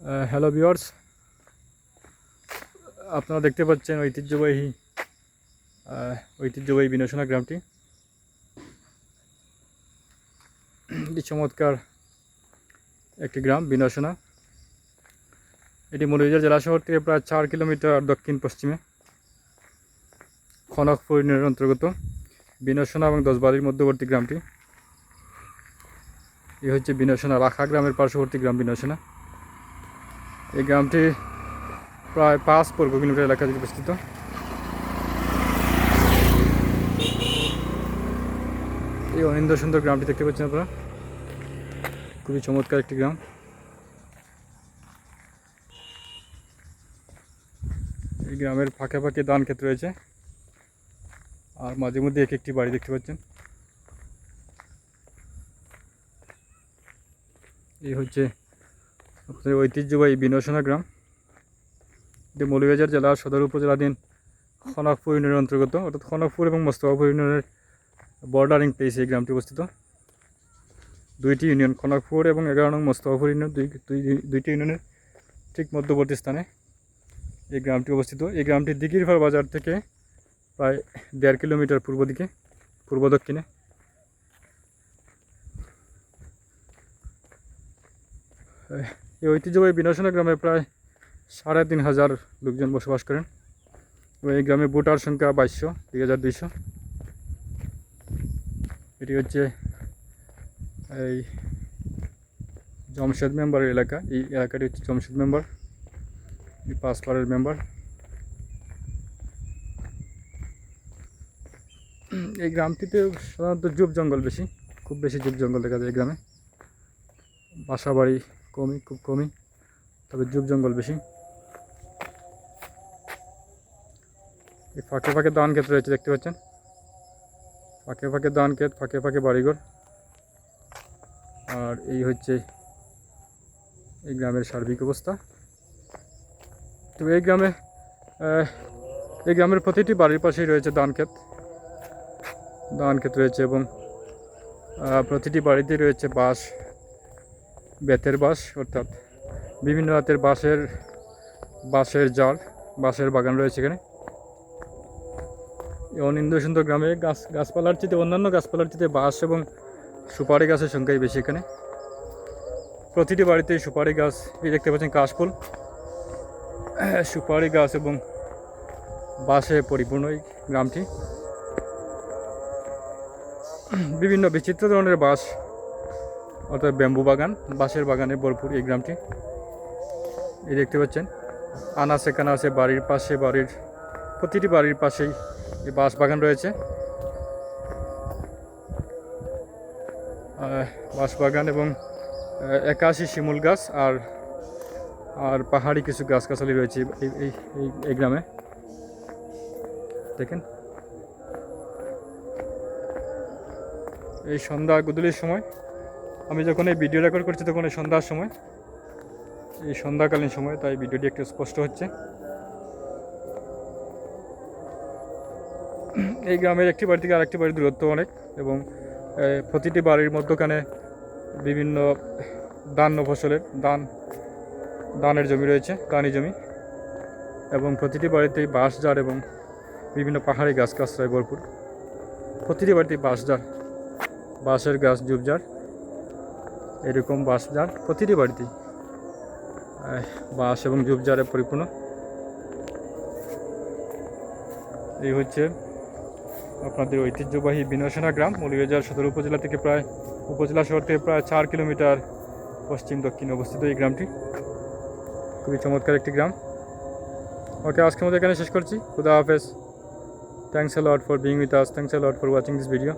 Hello viewers আপনারা দেখতে পাচ্ছেন ঐতিহ্যবাহী ঐতিহ্যবাহী বিনোসনা গ্রামটি। চমৎকার একটি গ্রাম বিনোসনা এটি মৌলভীবাজার জেলা শহর থেকে প্রায় চার কিলোমিটার দক্ষিণ পশ্চিমে। খনকপুর ইউনিয়নের অন্তর্গত বিনোসনা এবং দশবাড়ির মধ্যবর্তী গ্রামটি। এই হচ্ছে বিনোসনা রাখা গ্রামের পার্শ্ববর্তী গ্রাম বিনোসনা এই গ্রামটি প্রায় পাঁচ বর্গ কিলোমিটার এলাকা জুড়ে বিস্তৃত এই অনিন্দ সুন্দর গ্রামটি দেখতে পাচ্ছেন আপনারা। খুবই চমৎকার একটি গ্রাম। এই গ্রামের ফাঁকে ফাঁকে ধান ক্ষেত রয়েছে। আর মাঝে মধ্যে এক একটি বাড়ি দেখতে পাচ্ছেন। এই হচ্ছে ঐতিহ্যবাহী বিনোসনা গ্রাম। এটি মৌলভীবাজার জেলার সদর উপজেলাধীন খনকপুর ইউনিয়নের অন্তর্গত। অর্থাৎ খনকপুর এবং মোস্তফাপুর ইউনিয়নের বর্ডারিং প্লেসে এই গ্রামটি অবস্থিত। দুইটি ইউনিয়ন খনকপুর এবং এগারো নং মোস্তফাপুর ইউনিয়ন, দুই দুই দুইটি ইউনিয়নের ঠিক মধ্যবর্তী স্থানে এই গ্রামটি অবস্থিত। এই গ্রামটি দিঘিরপাড় বাজার থেকে প্রায় দেড় কিলোমিটার পূর্ব দিকে, পূর্ব দক্ষিণে। এই ঐতিহ্যবাহী বিনাশনা গ্রামে প্রায় সাড়ে তিন হাজার লোকজন বসবাস করেন। এবং এই গ্রামে ভোটার সংখ্যা বাইশশো, দুই হাজার দুইশো। এটি হচ্ছে এই জমশেদ মেম্বারের এলাকা। এই এলাকাটি হচ্ছে জমশেদ মেম্বার। এই পাঁচপাড়ের মেম্বার। এই গ্রামটিতে সাধারণত জুব জঙ্গল বেশি, খুব বেশি জুব জঙ্গল দেখা যায় এই গ্রামে। বাসা বাড়ি কমই খুব কমই তবে জুব জঙ্গল বেশি। এই ফাঁকে ফাঁকে ধান ক্ষেত রয়েছে, দেখতে পাচ্ছেন? ফাঁকে ফাঁকে দান ক্ষেত, ফাঁকে ফাঁকে বাড়িঘর। আর এই হচ্ছে এই গ্রামের সার্বিক অবস্থা। তো এই গ্রামে এই গ্রামের প্রতিটি বাড়ির পাশেই রয়েছে ধান ক্ষেত। ধান ক্ষেত রয়েছে এবং প্রতিটি বাড়িতেই রয়েছে বাঁশ বেতের বাঁশ, অর্থাৎ বিভিন্ন জাতের বাঁশের বাঁশের জাল, বাঁশের বাগান রয়েছে এখানে। অনিন্দ সুন্দর গ্রামে গাছ, গাছপালার চিতে অন্যান্য গাছপালার চিতে বাঁশ এবং সুপারি গাছের সংখ্যাই বেশি এখানে। প্রতিটি বাড়িতেই সুপারি গাছ দেখতে পাচ্ছেন কাশফুল। সুপারি গাছ এবং বাঁশে পরিপূর্ণ এই গ্রামটি। বিভিন্ন বিচিত্র ধরনের বাঁশ অর্থাৎ ব্যাম্বু বাগান, বাঁশের বাগানে ভরপুর এই গ্রামটি। এই দেখতে পাচ্ছেন, আনাসে কানাসে বাড়ির পাশে, বাড়ির প্রতিটি বাড়ির পাশেই এই বাঁশ বাগান রয়েছে। বাঁশ বাগান এবং একাশি শিমুল গাছ আর আর পাহাড়ি কিছু গাছগাছালি রয়েছে এই- এই গ্রামে। দেখেন। এই সন্ধ্যা গুদুলির সময় আমি যখন এই ভিডিও রেকর্ড করছি তখন এই সন্ধ্যার সময়, এই সন্ধ্যাকালীন সময়, তাই ভিডিওটি একটু স্পষ্ট হচ্ছে। এই গ্রামের একটি বাড়ি থেকে আরেকটি বাড়ির দূরত্ব অনেক এবং প্রতিটি বাড়ির মধ্যখানে বিভিন্ন ধান ফসলের ধান, ধানের জমি রয়েছে ধানি জমি এবং প্রতিটি বাড়িতেই বাঁশঝাড় এবং বিভিন্ন পাহাড়ি গাছ গাছরায় ভরপুর। প্রতিটি বাড়িতেই বাঁশঝাড়, বাঁশের গাছ ঝুপঝাড় এরকম বাঁশঝাড় প্রতিটি বাড়িতেই। বাঁশ এবং ঝুপঝাড়ে পরিপূর্ণ। এই হচ্ছে আপনাদের ঐতিহ্যবাহী বিনসনা গ্রাম, মৌলভীবাজার সদর উপজেলা থেকে প্রায়, উপজেলা শহর থেকে প্রায় চার কিলোমিটার পশ্চিম দক্ষিণে অবস্থিত এই গ্রামটি। খুবই চমৎকার একটি গ্রাম। ওকে, আজকের মতো এখানে শেষ করছি। খুদা হাফেজ। Thanks lot for being with us thanks lot for watching this video